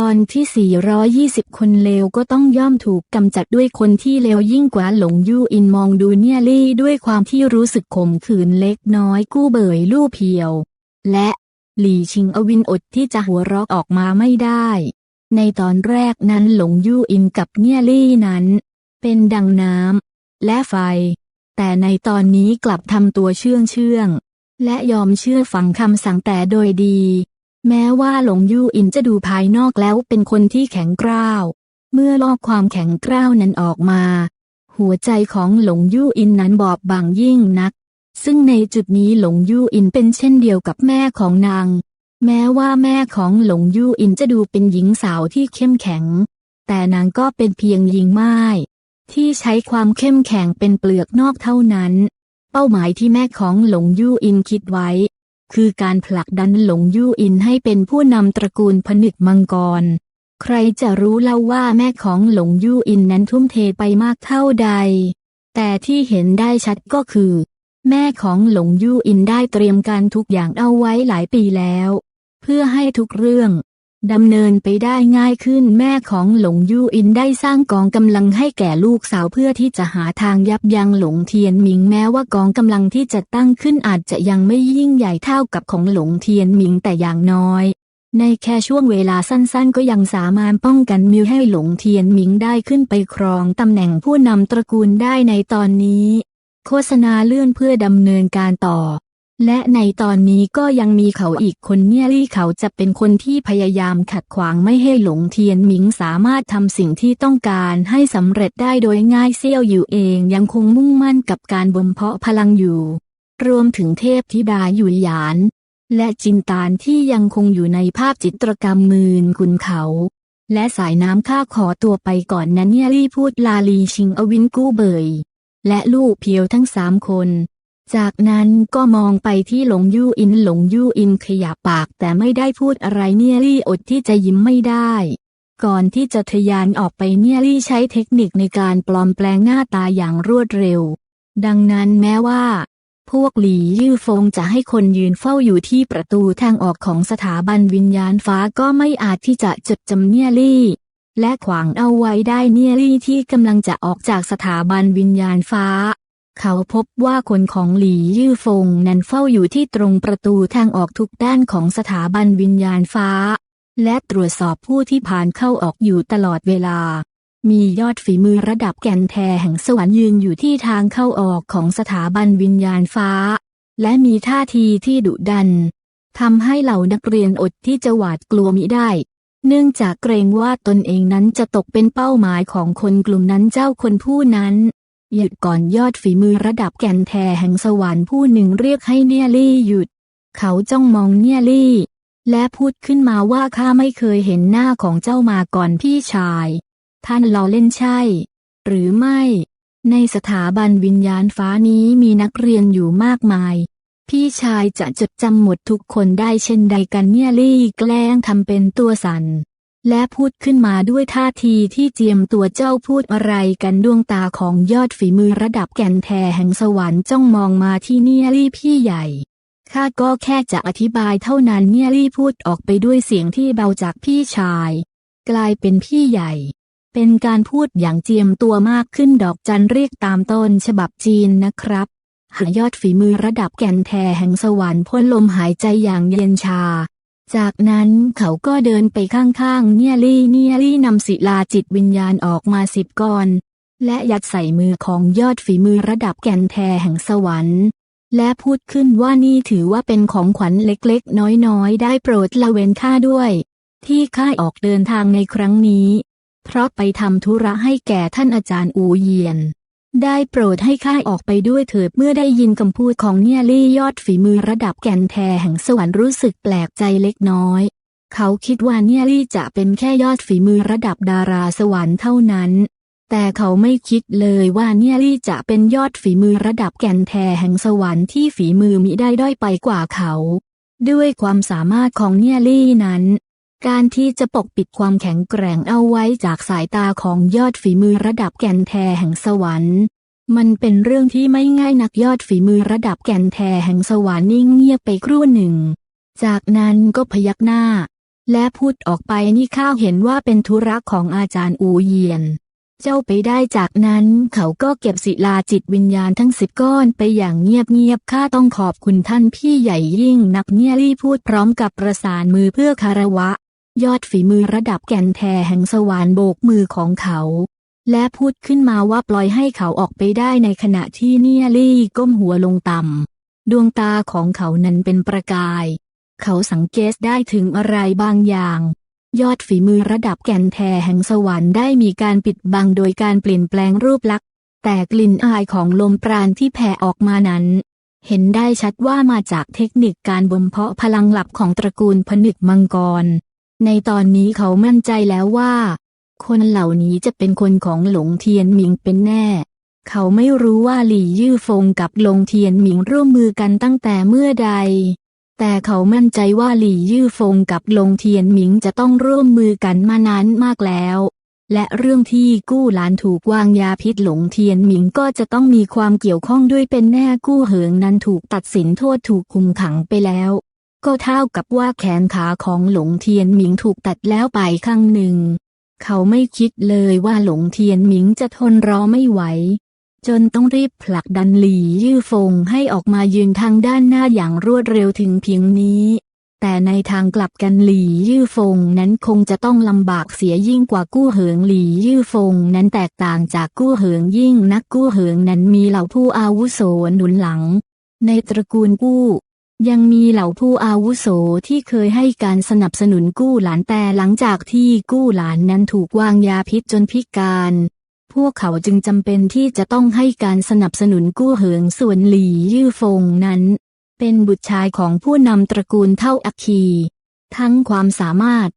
ตอนที่ 420 คนเลวก็ต้องย่อมถูกกำจัดด้วยคนที่เลวยิ่งกว่าหลงยู่อินมองดูเนี่ยลี่ด้วยความที่รู้สึกขมขื่นเล็กน้อยกู้เบยลู่เพียว และหลี่ชิงอวินอดที่จะหัวเราะออกมาไม่ได้ ในตอนแรกนั้นหลงยู่อินกับเนี่ยลี่นั้น เป็นดังน้ำและไฟ แต่ในตอนนี้กลับทำตัวเชื่องเชื่องและยอมเชื่อฟังคำสั่งแต่โดยดี แม้ว่าหลงยู่อินจะดูภายนอกแล้วเป็นคนที่แข็งกร้าว เมื่อลอกความแข็งกร้าวนั้นออกมา หัวใจของหลงยู่อินนั้นบอบบางยิ่งนัก ซึ่งในจุดนี้หลงยู่อินเป็นเช่นเดียวกับแม่ของนาง แม้ว่าแม่ของหลงยู่อินจะดูเป็นหญิงสาวที่เข้มแข็ง แต่นางก็เป็นเพียงหญิงไม้ที่ใช้ความเข้มแข็งเป็นเปลือกนอกเท่านั้น เป้าหมายที่แม่ของหลงยู่อินคิดไว้ คือการผลักดันหลงยู่อินให้เป็นผู้นำตระกูลผนึกมังกร ใครจะรู้เล่าว่าแม่ของหลงยู่อินนั้นทุ่มเทไปมากเท่าใด แต่ที่เห็นได้ชัดก็คือ แม่ของหลงยู่อินได้เตรียมการทุกอย่างเอาไว้หลายปีแล้ว เพื่อให้ทุกเรื่อง ดำเนินไปได้ง่ายขึ้นแม่ของหลงยู่อินได้สร้างกองกำลังให้แก่ลูกสาวเพื่อที่จะหาทางยับยั้งหลงเทียนหมิงแม้ว่ากองกำลังที่จะตั้งขึ้นอาจจะยังไม่ยิ่งใหญ่เท่ากับของหลงเทียนหมิงแต่อย่างน้อย ในแค่ช่วงเวลาสั้นๆ ก็ยังสามารถป้องกันมิวให้หลงเทียนหมิงได้ขึ้นไปครองตำแหน่งผู้นำตระกูลได้ในตอนนี้ โฆษณาเลื่อนเพื่อดำเนินการต่อ และในตอนนี้ก็ยังมีเขาอีกคนเนี่ยลี่เขาจะเป็นคนที่พยายามขัดขวางไม่ให้หลงเทียนหมิงสามารถทำสิ่งที่ต้องการให้สำเร็จได้โดยง่ายเซี่ยวอยู่เองยังคงมุ่งมั่นกับการบ่มเพาะพลังอยู่ รวมถึงเทพธิดาหยุยหยาน และจินตานที่ยังคงอยู่ในภาพจิตรกรรมมืนคุณเขา และสายน้ำข้าขอตัวไปก่อนนะเนี่ยลี่พูดลาลีชิงอวินกู้เบย และลูกเพียวทั้งสามคน จากนั้นก็มองไปที่หลงยู่อินหลงยู่อินขยับปากแต่ไม่ได้พูดอะไรเนี่ยลี่อดที่จะยิ้มไม่ได้ ก่อนที่จะทะยานออกไปเนี่ยลี่ใช้เทคนิคในการปลอมแปลงหน้าตาอย่างรวดเร็ว ดังนั้นแม้ว่า พวกหลี่ยื่อฟงจะให้คนยืนเฝ้าอยู่ที่ประตูทางออกของสถาบันวิญญาณฟ้าก็ไม่อาจที่จะจดจำเนี่ยลี่และขวางเอาไว้ได้เนี่ยลี่ที่กำลังจะออกจากสถาบันวิญญาณฟ้า เขาพบว่าคนของหลี่ยื่อฟงนั้นเฝ้าอยู่ที่ตรงประตูทางออกทุกด้านของสถาบันวิญญาณฟ้า และตรวจสอบผู้ที่ผ่านเข้าออกอยู่ตลอดเวลา มียอดฝีมือระดับแก่นแทแห่งสวรรค์ยืนอยู่ที่ทางเข้าออกของสถาบันวิญญาณฟ้า และมีท่าทีที่ดุดันทำให้เหล่านักเรียนอดที่จะหวาดกลัวมิได้ เนื่องจากเกรงว่าตนเองนั้นจะตกเป็นเป้าหมายของคนกลุ่มนั้นเจ้าคนผู้นั้น หยุดก่อนยอดฝีมือระดับแก่นแทแห่งสวรรค์ผู้หนึ่งเรียกให้เนียลี่หยุด เขาจ้องมองเนียลี่ และพูดขึ้นมาว่าข้าไม่เคยเห็นหน้าของเจ้ามาก่อนพี่ชาย ท่านล้อเล่นใช่ หรือไม่ ในสถาบันวิญญาณฟ้านี้มีนักเรียนอยู่มากมาย พี่ชายจะจดจำหมดทุกคนได้เช่นใดกันเนี่ยลี่แกล้งทำเป็นตัวสัน่น และพูดขึ้นมาด้วยท่าทีที่เจียมตัวเจ้าพูดอะไรกันดวงตาของยอดฝีมือระดับแก่นแทแห่งสวรรค์จ้องมองมาที่เนียลี่พี่ใหญ่ข้าก็แค่จะอธิบายเท่านั้นเนียลี่พูดออกไปด้วยเสียงที่เบาจากพี่ชาย กลายเป็นพี่ใหญ่ เป็นการพูดอย่างเจียมตัวมากขึ้นดอกจันเรียกตามต้นฉบับจีนนะครับหายอดฝีมือระดับแก่นแทแห่งสวรรค์พ่นลมหายใจอย่างเย็นชา จากนั้นเขาก็เดินไปข้างๆ เนียลี่เนียลี่นำศิลาจิตวิญญาณออกมาสิบก้อน และยัดใส่มือของยอดฝีมือระดับแก่นแทแห่งสวรรค์ และพูดขึ้นว่านี่ถือว่าเป็นของขวัญเล็กๆ น้อยๆ ได้โปรดละเว้นข้าด้วย ที่ข้าออกเดินทางในครั้งนี้ เพราะไปทำธุระให้แก่ท่านอาจารย์อูเยียน ได้โปรดให้ข้าออกไปด้วยเถิดเมื่อได้ยินคำพูดของเนียลี่ยอดฝีมือระดับแก่นแทแห่งสวรรค์รู้สึกแปลกใจเล็กน้อย เขาคิดว่าเนียลี่จะเป็นแค่ยอดฝีมือระดับดาราสวรรค์เท่านั้น แต่เขาไม่คิดเลยว่าเนียลี่จะเป็นยอดฝีมือระดับแก่นแทแห่งสวรรค์ที่ฝีมือมิได้ด้อยไปกว่าเขา ด้วยความสามารถของเนียลี่นั้น การที่จะปกปิดความแข็งแกร่งเอาไว้จากสายตาของยอดฝีมือระดับแก่นแทแห่งสวรรค์ มันเป็นเรื่องที่ไม่ง่ายนักยอดฝีมือระดับแก่นแทแห่งสวรรค์นิ่งเงียบไปครู่หนึ่ง จากนั้นก็พยักหน้า และพูดออกไปนี่ข้าเห็นว่าเป็นธุระของอาจารย์อูเยียน เจ้าไปได้จากนั้นเขาก็เก็บศิลาจิตวิญญาณทั้งสิบก้อนไปอย่างเงียบๆข้าต้องขอบคุณท่านพี่ใหญ่ยิ่งนักเนี่ยรี่พูดพร้อมกับประสานมือเพื่อคารวะ ยอดฝีมือระดับแก่นแท้แห่งสวรรค์โบกมือของเขา และพูดขึ้นมาว่าปล่อยให้เขาออกไปได้ในขณะที่เนียรี่ก้มหัวลงต่ำดวงตาของเขานั้นเป็นประกาย เขาสังเกตได้ถึงอะไรบางอย่าง ยอดฝีมือระดับแก่นแท้แห่งสวรรค์ได้มีการปิดบังโดยการเปลี่ยนแปลงรูปลักษณ์แต่กลิ่นอายของลมปราณที่แผ่ออกมานั้น เห็นได้ชัดว่ามาจากเทคนิคการบ่มเพาะพลังหลับของตระกูลผนึกมังกร ในตอนนี้เขามั่นใจแล้วว่า คนเหล่านี้จะเป็นคนของหลงเทียนหมิงเป็นแน่ เขาไม่รู้ว่าหลี่ยื่อฟงกับหลงเทียนหมิงร่วมมือกันตั้งแต่เมื่อใด แต่เขามั่นใจว่าหลี่ยื่อฟงกับหลงเทียนหมิงจะต้องร่วมมือกันมานานมากแล้ว และเรื่องที่กู้หลานถูกวางยาพิษหลงเทียนหมิงก็จะต้องมีความเกี่ยวข้องด้วยเป็นแน่กู้เหิงนั้นถูกตัดสินโทษถูกคุมขังไปแล้ว ก็เท่ากับว่าแขนขาของหลงเทียนหมิงถูกตัดแล้วไปข้างหนึ่ง เขาไม่คิดเลยว่าหลงเทียนหมิงจะทนรอไม่ไหว จนต้องรีบผลักดันหลียื่อฟงให้ออกมายืนทางด้านหน้าอย่างรวดเร็วถึงเพียงนี้ แต่ในทางกลับกันหลียื่อฟงนั้นคงจะต้องลำบากเสียยิ่งกว่ากู้เหิงหลียื่อฟงนั้นแตกต่างจากกู้เหิงยิ่งนักกู้เหิงนั้นมีเหล่าผู้อาวุโสหนุนหลังในตระกูลกู้ ยังมีเหล่าผู้อาวุโสที่เคยให้การสนับสนุนกู้หลานแต่หลังจากที่กู้หลานนั้นถูกวางยาพิษจนพิการ พวกเขาจึงจำเป็นที่จะต้องให้การสนับสนุนกู้เหิงส่วนหลี่ยื่อฟงนั้น เป็นบุตรชายของผู้นำตระกูลเท่าอัคคี ทั้งความสามารถ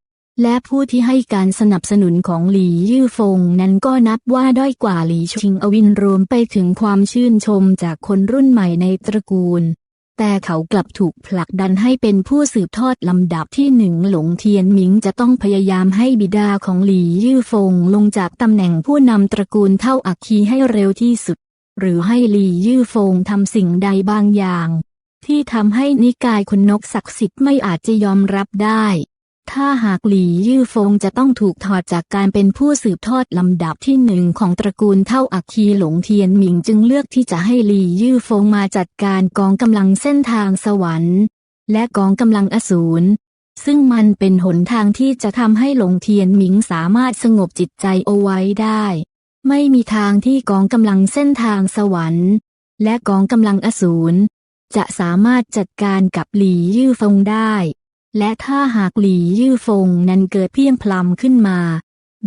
และผู้ที่ให้การสนับสนุนของหลี่ยื่อฟงนั้นก็นับว่าด้อยกว่าหลี่ชิงอวินรวมไปถึงความชื่นชมจากคนรุ่นใหม่ในตระกูล แต่เขากลับถูกผลักดันให้เป็นผู้สืบทอดลำดับที่หนึ่งหลงเทียนหมิงจะต้องพยายามให้บิดาของหลียื่อฟงลงจากตำแหน่งผู้นำตระกูลเท่าอัคคีให้เร็วที่สุด หรือให้หลียื่อฟงทำสิ่งใดบางอย่าง ที่ทำให้นิกายคนนกศักดิ์สิทธิ์ไม่อาจจะยอมรับได้ ถ้าหากหลี่ยื่อฟงจะต้องถูกถอดจากการเป็นผู้สืบทอดลำดับที่หนึ่งของตระกูลเท่าอัคคีหลงเทียนหมิงจึงเลือกที่จะให้หลี่ยื่อฟงมาจัดการกองกำลังเส้นทางสวรรค์ และกองกำลังอสูรซึ่งมันเป็นหนทางที่จะทำให้หลงเทียนหมิงสามารถสงบจิตใจเอาไว้ได้ ไม่มีทางที่กองกำลังเส้นทางสวรรค์ และกองกำลังอสูรจะสามารถจัดการกับหลี่ยื่อฟงได้ และถ้าหากหลี่ยื่อฟงนั้นเกิดเพียงพลัมขึ้นมา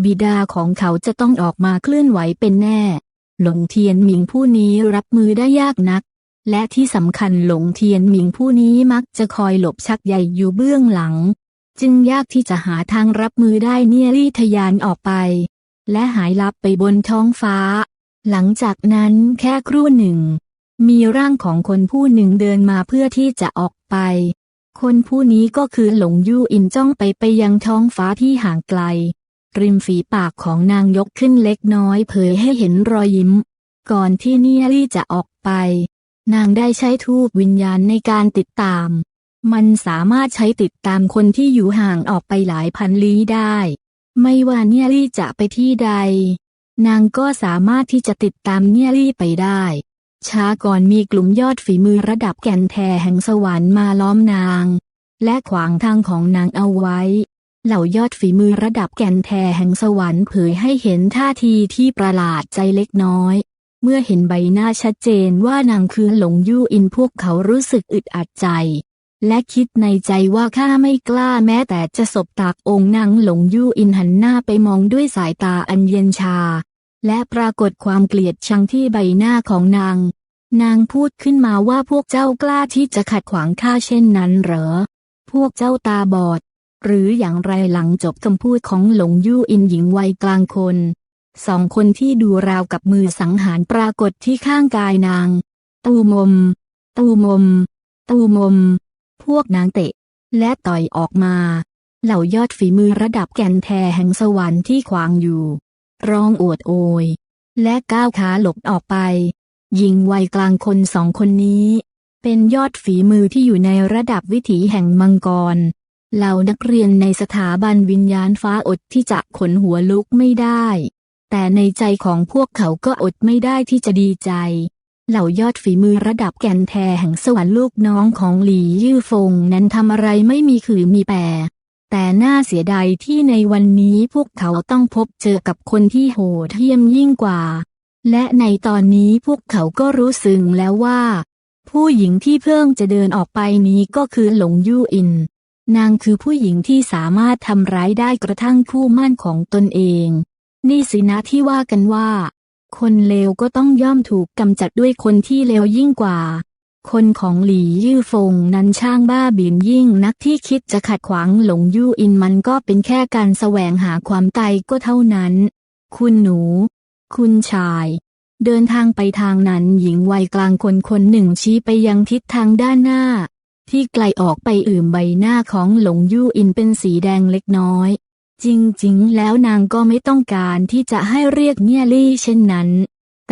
บิดาของเขาจะต้องออกมาเคลื่อนไหวเป็นแน่ หลงเทียนหมิงผู้นี้รับมือได้ยากนัก และที่สำคัญหลงเทียนหมิงผู้นี้มักจะคอยหลบชักใหญ่อยู่เบื้องหลัง จึงยากที่จะหาทางรับมือได้เนี่ยรีทะยานออกไป และหายลับไปบนท้องฟ้า หลังจากนั้นแค่ครู่หนึ่ง มีร่างของคนผู้หนึ่งเดินมาเพื่อที่จะออกไป คนผู้นี้ก็คือหลงยู่อินจ้องไปไปยังท้องฟ้าที่ห่างไกล ริมฝีปากของนางยกขึ้นเล็กน้อยเผยให้เห็นรอยยิ้ม ก่อนที่เนียรี่จะออกไป นางได้ใช้ทูบวิญญาณในการติดตาม มันสามารถใช้ติดตามคนที่อยู่ห่างออกไปหลายพันลี้ได้ ไม่ว่าเนียรี่จะไปที่ใด นางก็สามารถที่จะติดตามเนียรี่ไปได้ ช้าก่อนมีกลุ่มยอดฝีมือระดับแก่นแทแห่งสวรรค์มาล้อมนาง และขวางทางของนางเอาไว้ เหล่ายอดฝีมือระดับแก่นแทแห่งสวรรค์เผยให้เห็นท่าทีที่ประหลาดใจเล็กน้อย เมื่อเห็นใบหน้าชัดเจนว่านางคือหลงยู่อินพวกเขารู้สึกอึดอัดใจ และคิดในใจว่าข้าไม่กล้าแม้แต่จะสบตากองค์นางหลงยู่อินหันหน้าไปมองด้วยสายตาอันเย็นชา และปรากฏความเกลียดชังที่ใบหน้าของนาง นางพูดขึ้นมาว่าพวกเจ้ากล้าที่จะขัดขวางข้าเช่นนั้นเหรอ พวกเจ้าตาบอด หรืออย่างไรหลังจบคำพูดของหลงยู่อินหญิงวัยกลางคนสองคนที่ดูราวกับมือสังหารปรากฏที่ข้างกายนาง ตูมม ตูมม ตูมม พวกนางเตะ และต่อยออกมา เหล่ายอดฝีมือระดับแก่นแทแห่งสวรรค์ที่ขวางอยู่ ร้องโอดโอย และก้าวขาหลบออกไป หญิงวัยกลางคนสองคนนี้ เป็นยอดฝีมือที่อยู่ในระดับวิถีแห่งมังกร เหล่านักเรียนในสถาบันวิญญาณฟ้าอดที่จะขนหัวลุกไม่ได้ แต่ในใจของพวกเขาก็อดไม่ได้ที่จะดีใจ เหล่ายอดฝีมือระดับแก่นแทแห่งสวรรค์ลูกน้องของหลี่ยื่อฟงนั้นทำอะไรไม่มีคือมีแปร แต่น่าเสียดายที่ในวันนี้พวกเขาต้องพบเจอกับคนที่โหดเหี้ยมยิ่งกว่า และในตอนนี้พวกเขาก็รู้สึงแล้วว่า ผู้หญิงที่เพิ่งจะเดินออกไปนี้ก็คือหลงยู่อิน นางคือผู้หญิงที่สามารถทำร้ายได้กระทั่งคู่มั่นของตนเอง นี่สินะที่ว่ากันว่า คนเลวก็ต้องย่อมถูกกำจัดด้วยคนที่เลวยิ่งกว่า คนของหลี่ยื่อฟงนั้นช่างบ้าบินยิ่งนักที่คิดจะขัดขวางหลงยู่อินมันก็เป็นแค่การแสวงหาความตายก็เท่านั้น คุณหนู คุณชาย เดินทางไปทางนั้นหญิงวัยกลางคนคนหนึ่งชี้ไปยังทิศทางด้านหน้า ที่ไกลออกไปอื่มใบหน้าของหลงยู่อินเป็นสีแดงเล็กน้อย จริงๆ แล้วนางก็ไม่ต้องการที่จะให้เรียกเนี่ยลี่เช่นนั้น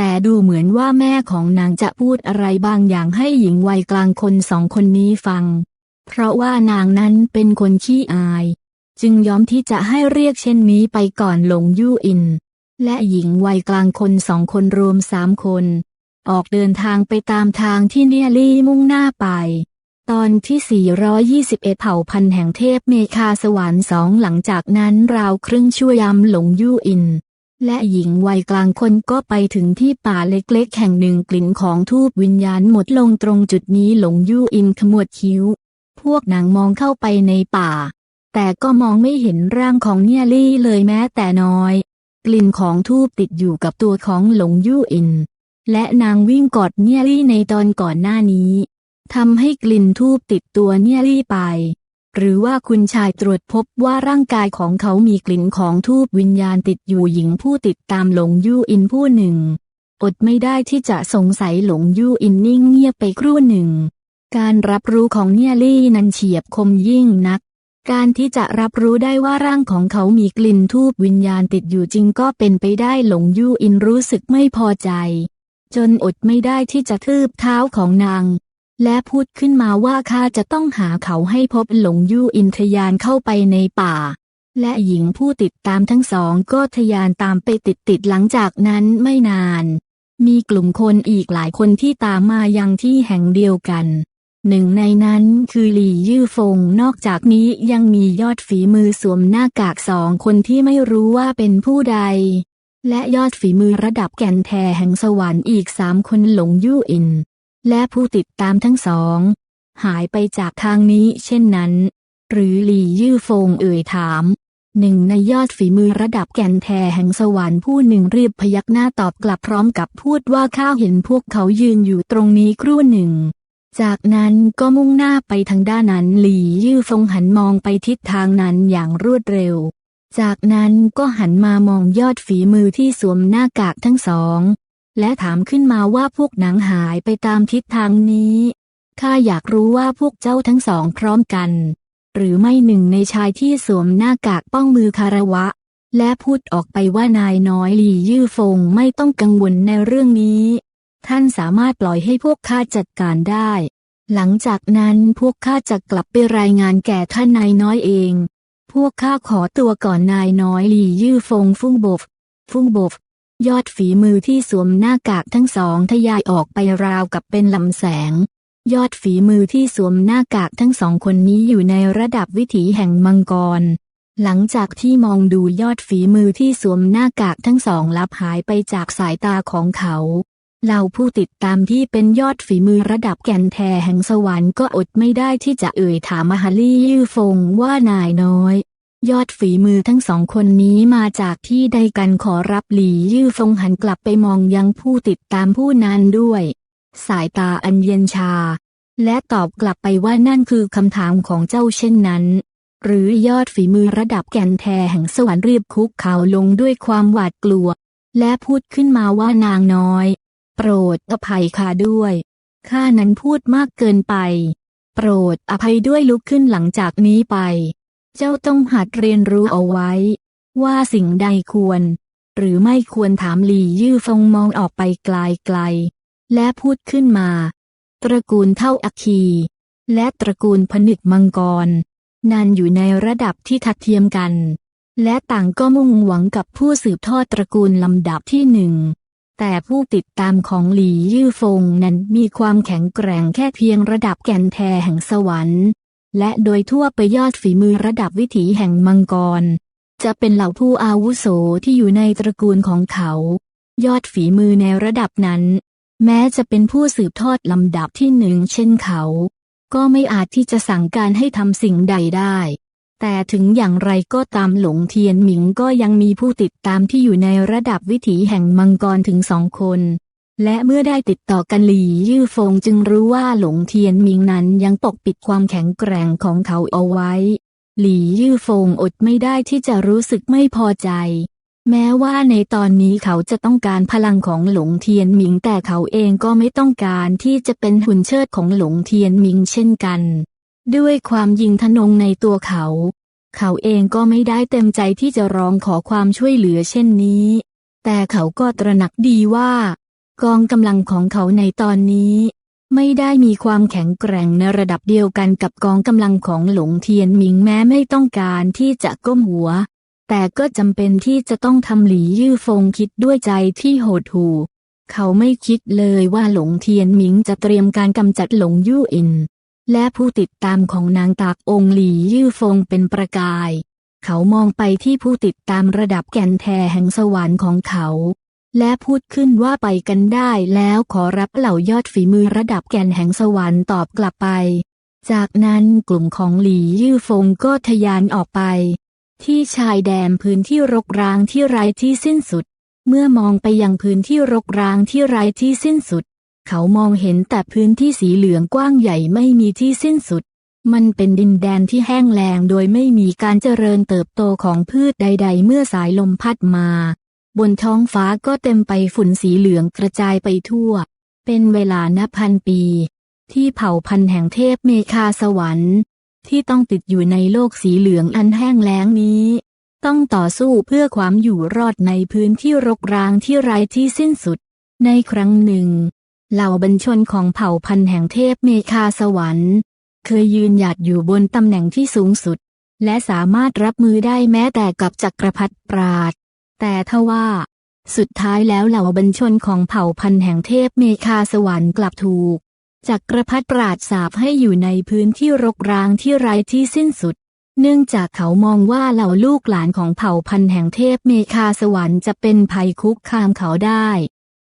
แต่ดูเหมือนว่าแม่ของนางจะพูดอะไรบางอย่างให้หญิงวัยกลางคนสองคนนี้ฟัง เพราะว่านางนั้นเป็นคนขี้อาย จึงยอมที่จะให้เรียกเช่นนี้ไปก่อนหลงยู่อิน และหญิงวัยกลางคนสองคนรวมสามคน ออกเดินทางไปตามทางที่เนียลี่มุ่งหน้าไป ตอนที่ 421 เผ่าพันธุ์แห่งเทพเมคาสวรรค์สองหลังจากนั้นราวครึ่งชั่วยามหลงยู่อิน และหญิงวัยกลางคนก็ไปถึงที่ป่าเล็กๆ แห่งหนึ่งกลิ่นของทูบวิญญาณหมดลงตรงจุดนี้หลงยู่อินขมวดคิ้ว พวกนางมองเข้าไปในป่า แต่ก็มองไม่เห็นร่างของเนียลี่เลยแม้แต่น้อย กลิ่นของทูบติดอยู่กับตัวของหลงยู่อิน และนางวิ่งกอดเนียลี่ในตอนก่อนหน้านี้ทำให้กลิ่นทูบติดตัวเนียลี่ไป หรือว่าคุณชายตรวจพบว่าร่างกายของเขามีกลิ่นของทูบวิญญาณติดอยู่หญิงผู้ติดตามหลงยู่อินผู้หนึ่ง อดไม่ได้ที่จะสงสัยหลงยู่อินนิ่งเงียบไปครู่หนึ่ง การรับรู้ของเนียลี่นั้นเฉียบคมยิ่งนัก การที่จะรับรู้ได้ว่าร่างของเขามีกลิ่นทูบวิญญาณติดอยู่จริงก็เป็นไปได้หลงยู่อินรู้สึกไม่พอใจ จนอดไม่ได้ที่จะทืบเท้าของนาง และพูดขึ้นมาว่าข้าจะต้องหาเขาให้พบหลงยู่อินทยานเข้าไปในป่า และหญิงผู้ติดตามทั้งสองก็ทยานตามไปติดติดๆหลังจากนั้นไม่นาน มีกลุ่มคนอีกหลายคนที่ตามมายังที่แห่งเดียวกันหนึ่งในนั้นคือหลี่ยื่อฟง นอกจากนี้ยังมียอดฝีมือสวมหน้ากากสองคนที่ไม่รู้ว่าเป็นผู้ใด และยอดฝีมือระดับแก่นแทแห่งสวรรค์อีกสามคนหลงยู่อิน และผู้ติดตามทั้งสอง หายไปจากทางนี้เช่นนั้น หรือหลี่ยื่อฟงเอ่ยถาม หนึ่งในยอดฝีมือระดับแก่นแทแห่งสวรรค์ผู้หนึ่งรีบพยักหน้าตอบกลับพร้อมกับพูดว่าข้าเห็นพวกเขายืนอยู่ตรงนี้ครู่หนึ่ง จากนั้นก็มุ่งหน้าไปทางด้านนั้นหลี่ยื่อฟงหันมองไปทิศทางนั้นอย่างรวดเร็ว จากนั้นก็หันมามองยอดฝีมือที่สวมหน้ากากทั้งสอง และถามขึ้นมาว่าพวกหนังหายไปตามทิศทางนี้ ข้าอยากรู้ว่าพวกเจ้าทั้งสองพร้อมกัน หรือไม่หนึ่งในชายที่สวมหน้ากากป้องมือคารวะ และพูดออกไปว่านายน้อยหลี่ยื่อฟงไม่ต้องกังวลในเรื่องนี้ ท่านสามารถปล่อยให้พวกข้าจัดการได้ หลังจากนั้นพวกข้าจะกลับไปรายงานแก่ท่านนายน้อยเอง พวกข้าขอตัวก่อนนายน้อยหลี่ยื่อฟงฟุ้งบฟฟุ้งบฟ ยอดฝีมือที่สวมหน้ากากทั้งสองทยายออกไปราวกับเป็นลำแสง ยอดฝีมือที่สวมหน้ากากทั้งสองคนนี้อยู่ในระดับวิถีแห่งมังกร หลังจากที่มองดูยอดฝีมือที่สวมหน้ากากทั้งสองลับหายไปจากสายตาของเขาเหล่าผู้ติดตามที่เป็นยอดฝีมือระดับแก่นแทแห่งสวรรค์ก็อดไม่ได้ที่จะเอ่ยถามมหาลี่ยื่อฟงว่านายน้อย ยอดฝีมือทั้งสองคนนี้มาจากที่ใดกันขอรับหลี่ยื่อฟงหันกลับไปมองยังผู้ติดตามผู้นั้นด้วย สายตาอันเย็นชา และตอบกลับไปว่านั่นคือคำถามของเจ้าเช่นนั้น หรือยอดฝีมือระดับแก่นแทแห่งสวรรค์รีบคุกเข่าลงด้วยความหวาดกลัว และพูดขึ้นมาว่านางน้อย โปรดอภัยข้าด้วยข้านั้นพูดมากเกินไป โปรดอภัยด้วยลุกขึ้นหลังจากนี้ไป เจ้าต้องหัดเรียนรู้เอาไว้ ว่าสิ่งใดควร หรือไม่ควรถามหลี่ยื่อฟงมองออกไปไกลๆ และพูดขึ้นมา ตระกูลเท่าอัคคี และตระกูลผนึกมังกร นั้นอยู่ในระดับที่ทัดเทียมกัน และต่างก็มุ่งหวังกับผู้สืบทอดตระกูลลำดับที่หนึ่งแต่ผู้ติดตามของหลี่ยื่อฟงนั้นมีความแข็งแกร่งแค่เพียงระดับแก่นแทแห่งสวรรค์ และโดยทั่วไปยอดฝีมือระดับวิถีแห่งมังกร จะเป็นเหล่าผู้อาวุโสที่อยู่ในตระกูลของเขา ยอดฝีมือในระดับนั้น แม้จะเป็นผู้สืบทอดลำดับที่หนึ่งเช่นเขา ก็ไม่อาจที่จะสั่งการให้ทำสิ่งใดได้ แต่ถึงอย่างไรก็ตามหลงเทียนหมิงก็ยังมีผู้ติดตามที่อยู่ในระดับวิถีแห่งมังกรถึงสองคน และเมื่อได้ติดต่อกันหลี่ยื่อฟงจึงรู้ว่าหลงเทียนหมิงนั้นยังปกปิดความแข็งแกร่งของเขาเอาไว้ หลี่ยื่อฟงอดไม่ได้ที่จะรู้สึกไม่พอใจ แม้ว่าในตอนนี้เขาจะต้องการพลังของหลงเทียนหมิงแต่เขาเองก็ไม่ต้องการที่จะเป็นหุ่นเชิดของหลงเทียนหมิงเช่นกัน ด้วยความยิงทะนงในตัวเขา เขาเองก็ไม่ได้เต็มใจที่จะร้องขอความช่วยเหลือเช่นนี้ แต่เขาก็ตระหนักดีว่า กองกำลังของเขาในตอนนี้ ไม่ได้มีความแข็งแกร่งในระดับเดียวกันกับกองกำลังของหลงเทียนหมิงแม้ไม่ต้องการที่จะก้มหัว แต่ก็จำเป็นที่จะต้องทำหลียื่อฟงคิดด้วยใจที่โหดหู่ เขาไม่คิดเลยว่าหลงเทียนหมิงจะเตรียมการกำจัดหลงยู่อิน และผู้ติดตามของนางตากองหลียื่อฟงเป็นประกาย เขามองไปที่ผู้ติดตามระดับแก่นแทแห่งสวรรค์ของเขา และพูดขึ้นว่าไปกันได้แล้วขอรับเหล่ายอดฝีมือระดับแก่นแห่งสวรรค์ตอบกลับไป จากนั้นกลุ่มของหลียื่อฟงก็ทะยานออกไป ที่ชายแดนพื้นที่รกร้างที่ไร้ที่สิ้นสุด เมื่อมองไปยังพื้นที่รกร้างที่ไร้ที่สิ้นสุด เขามองเห็นแต่พื้นที่สีเหลืองกว้างใหญ่ไม่มีที่สิ้นสุด มันเป็นดินแดนที่แห้งแล้งโดยไม่มีการเจริญเติบโตของพืชใด ๆ เมื่อสายลมพัดมา บนท้องฟ้าก็เต็มไปฝุ่นสีเหลืองกระจายไปทั่ว เป็นเวลานับพันปี ที่เผ่าพันธุ์แห่งเทพเมคาสวรรค์ ที่ต้องติดอยู่ในโลกสีเหลืองอันแห้งแล้งนี้ ต้องต่อสู้เพื่อความอยู่รอดในพื้นที่รกร้างที่ไร้ที่สิ้นสุด ในครั้งหนึ่ง เหล่าบรรชนของเผ่าพันธุ์แห่งเทพเมคาสวรรค์ เคยยืนหยัดอยู่บนตำแหน่งที่สูงสุด และสามารถรับมือได้แม้แต่กับจักรพรรดิปราด แต่ทว่า สุดท้ายแล้วเหล่าบรรชนของเผ่าพันธุ์แห่งเทพเมคาสวรรค์กลับถูกจักรพรรดิปราดสาปให้อยู่ในพื้นที่รกร้างที่ไร้ที่สิ้นสุด เนื่องจากเขามองว่าเหล่าลูกหลานของเผ่าพันธุ์แห่งเทพเมคาสวรรค์จะเป็นภัยคุกคามเขาได้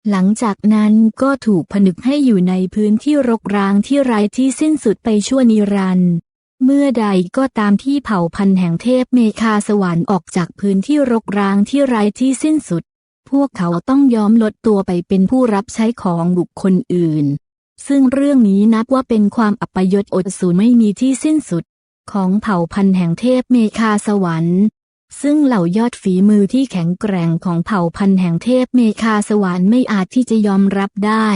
หลังจากนั้นก็ถูกผนึกให้อยู่ในพื้นที่รกร้างที่ไร้ที่สิ้นสุดไปชั่วนิรันดร์ เมื่อใดก็ตามที่เผ่าพันธุ์แห่งเทพเมคาสวรรค์ออกจากพื้นที่รกร้างที่ไร้ที่สิ้นสุด พวกเขาต้องยอมลดตัวไปเป็นผู้รับใช้ของบุคคลอื่น ซึ่งเรื่องนี้นับว่าเป็นความอัปยศอดสูรไม่มีที่สิ้นสุด ของเผ่าพันธุ์แห่งเทพเมคาสวรรค์ ซึ่งเหล่ายอดฝีมือที่แข็งแกร่งของเผ่าพันธุ์แห่งเทพเมคาสวรรค์ไม่อาจที่จะยอมรับได้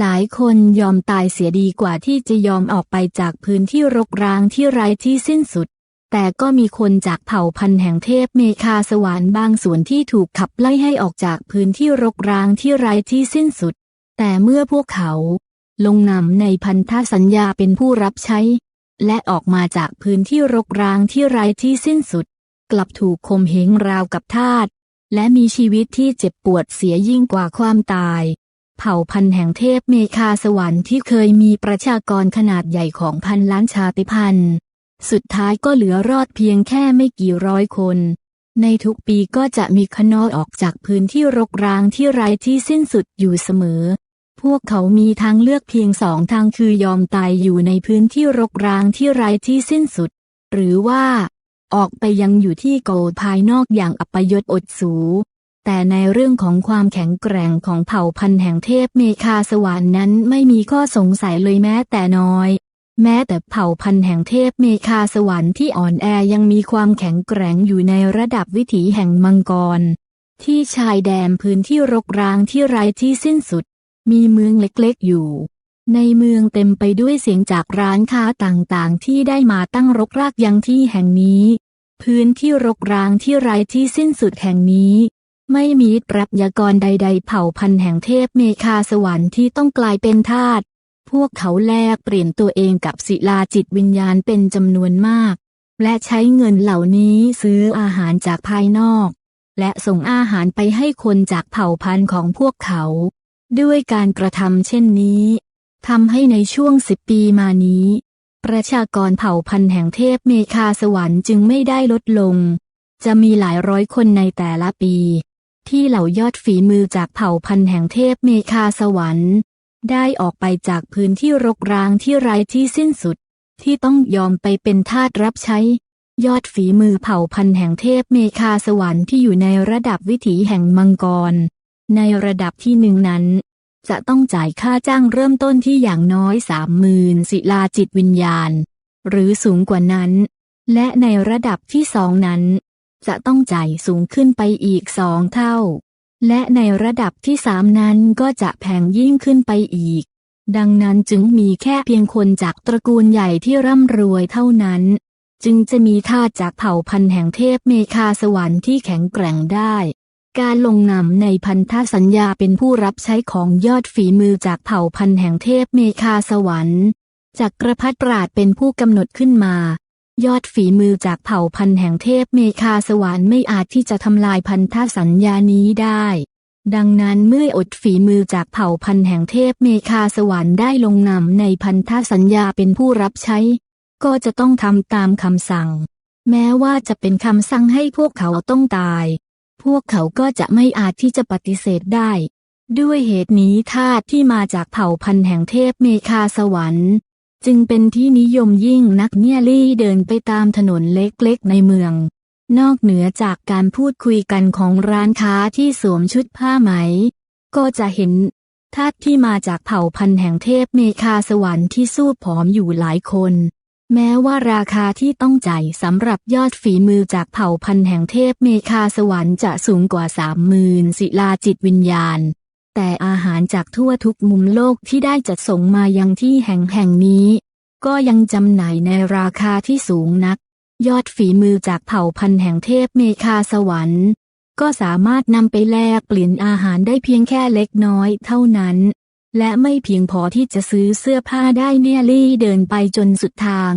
หลายคนยอมตายเสียดีกว่าที่จะยอมออกไปจากพื้นที่รกร้างที่ไร้ที่สิ้นสุด แต่ก็มีคนจากเผ่าพันธุ์แห่งเทพเมคาสวรรค์บางส่วนที่ถูกขับไล่ให้ออกจากพื้นที่รกร้างที่ไร้ที่สิ้นสุด แต่เมื่อพวกเขา ลงนำในพันธสัญญาเป็นผู้รับใช้ และออกมาจากพื้นที่รกร้างที่ไร้ที่สิ้นสุด กลับถูกข่มเหงราวกับทาสและมีชีวิตที่เจ็บปวดเสียยิ่งกว่าความตาย เผ่าพันธุ์แห่งเทพเมคาสวรรค์ที่เคยมีประชากรขนาดใหญ่ของพันล้านชาติพันธุ์ สุดท้ายก็เหลือรอดเพียงแค่ไม่กี่ร้อยคน ในทุกปีก็จะมีขนอออกจากพื้นที่รกร้างที่ไร้ที่สิ้นสุดอยู่เสมอ พวกเขามีทางเลือกเพียงสองทางคือยอมตายอยู่ในพื้นที่รกร้างที่ไร้ที่สิ้นสุด หรือว่า ออกไปยังอยู่ที่โกลภายนอกอย่างอัปยศอดสู แต่ในเรื่องของความแข็งแกร่งของเผ่าพันธุ์แห่งเทพเมคาสวรรค์นั้นไม่มีข้อสงสัยเลยแม้แต่น้อย แม้แต่เผ่าพันธุ์แห่งเทพเมคาสวรรค์ที่อ่อนแอยังมีความแข็งแกร่งอยู่ในระดับวิถีแห่งมังกร ที่ชายแดนพื้นที่รกร้างที่ไร้ที่สิ้นสุด มีเมืองเล็กๆอยู่ ในเมืองเต็มไปด้วยเสียงจากร้านค้าต่างๆ ที่ได้มาตั้งรกรากยังที่แห่งนี้ พื้นที่รกร้างที่ไร้ที่สิ้นสุดแห่งนี้ ไม่มีปรัชญากรใด ๆ เผ่าพันธุ์แห่งเทพเมคาสวรรค์ที่ต้องกลายเป็นทาส พวกเขาแลกเปลี่ยนตัวเองกับศิลาจิตวิญญาณเป็นจำนวนมาก และใช้เงินเหล่านี้ซื้ออาหารจากภายนอก และส่งอาหารไปให้คนจากเผ่าพันธุ์ของพวกเขา ด้วยการกระทำเช่นนี้ทำให้ในช่วงสิบปีมานี้ ประชากรเผ่าพันธุ์แห่งเทพเมคาสวรรค์จึงไม่ได้ลดลง จะมีหลายร้อยคนในแต่ละปี ที่เหล่ายอดฝีมือจากเผ่าพันธุ์แห่งเทพเมคาสวรรค์ ได้ออกไปจากพื้นที่รกร้างที่ไร้ที่สิ้นสุด ที่ต้องยอมไปเป็นทาสรับใช้ ยอดฝีมือเผ่าพันธุ์แห่งเทพเมคาสวรรค์ที่อยู่ในระดับวิถีแห่งมังกร ในระดับที่หนึ่งนั้น จะต้องจ่ายค่าจ้างเริ่มต้นที่อย่างน้อยสามหมื่นศิลาจิตวิญญาณ หรือสูงกว่านั้น และในระดับที่สองนั้น จะต้องจ่ายสูงขึ้นไปอีกสองเท่า และในระดับที่สามนั้นก็จะแพงยิ่งขึ้นไปอีก ดังนั้นจึงมีแค่เพียงคนจากตระกูลใหญ่ที่ร่ำรวยเท่านั้น จึงจะมีทาสจากเผ่าพันธุ์แห่งเทพเมคาสวรรค์ที่แข็งแกร่งได้การลงนามในพันธสัญญาเป็นผู้รับใช้ของยอดฝีมือจากเผ่าพันธุ์แห่งเทพเมคาสวรรค์จากกระพัดปราดเป็นผู้กำหนดขึ้นมา ยอดฝีมือจากเผ่าพันธุ์แห่งเทพเมคาสวรรค์ไม่อาจที่จะทำลายพันธสัญญานี้ได้ ดังนั้นเมื่ออดฝีมือจากเผ่าพันธุ์แห่งเทพเมคาสวรรค์ได้ลงนามในพันธสัญญาเป็นผู้รับใช้ ก็จะต้องทำตามคำสั่ง แม้ว่าจะเป็นคำสั่งให้พวกเขาต้องตาย พวกเขาก็จะไม่อาจที่จะปฏิเสธได้ ด้วยเหตุนี้ทาสที่มาจากเผ่าพันธุ์แห่งเทพเมคาสวรรค์ จึงเป็นที่นิยมยิ่งนักเนี่ยลี่เดินไปตามถนนเล็กๆในเมือง นอกเหนือจากการพูดคุยกันของร้านค้าที่สวมชุดผ้าไหม ก็จะเห็นทาสที่มาจากเผ่าพันธุ์แห่งเทพเมคาสวรรค์ที่สู้ผอมอยู่หลายคน แม้ว่าราคาที่ต้องจ่ายสำหรับยอดฝีมือจากเผ่าพันธุ์แห่งเทพเมคาสวรรค์จะสูงกว่าสามหมื่นศิลาจิตวิญญาณ แต่อาหารจากทั่วทุกมุมโลกที่ได้จัดส่งมายังที่แห่งแห่งนี้ ก็ยังจำหน่ายในราคาที่สูงนัก ยอดฝีมือจากเผ่าพันธุ์แห่งเทพเมคาสวรรค์ ก็สามารถนำไปแลกเปลี่ยนอาหารได้เพียงแค่เล็กน้อยเท่านั้น และไม่เพียงพอที่จะซื้อเสื้อผ้าได้เนียลี่เดินไปจนสุดทาง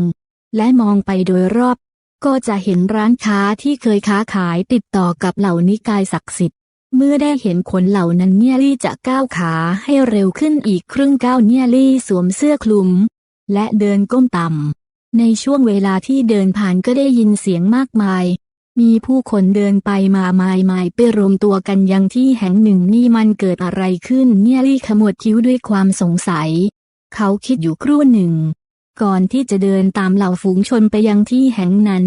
และมองไปโดยรอบ ก็จะเห็นร้านค้าที่เคยค้าขายติดต่อกับเหล่านิกายศักดิ์สิทธิ์ เมื่อได้เห็นคนเหล่านั้นเนียลี่จะก้าวขาให้เร็วขึ้นอีกครึ่งก้าวเนียลี่สวมเสื้อคลุม และเดินก้มต่ำในช่วงเวลาที่เดินผ่านก็ได้ยินเสียงมากมาย มีผู้คนเดินไปมามายมายไปรวมตัวกันยังที่แห่งหนึ่งนี่มันเกิดอะไรขึ้นเนี่ยลี่ขมวดคิ้วด้วยความสงสัย เขาคิดอยู่ครู่หนึ่ง ก่อนที่จะเดินตามเหล่าฝูงชนไปยังที่แห่งนั้น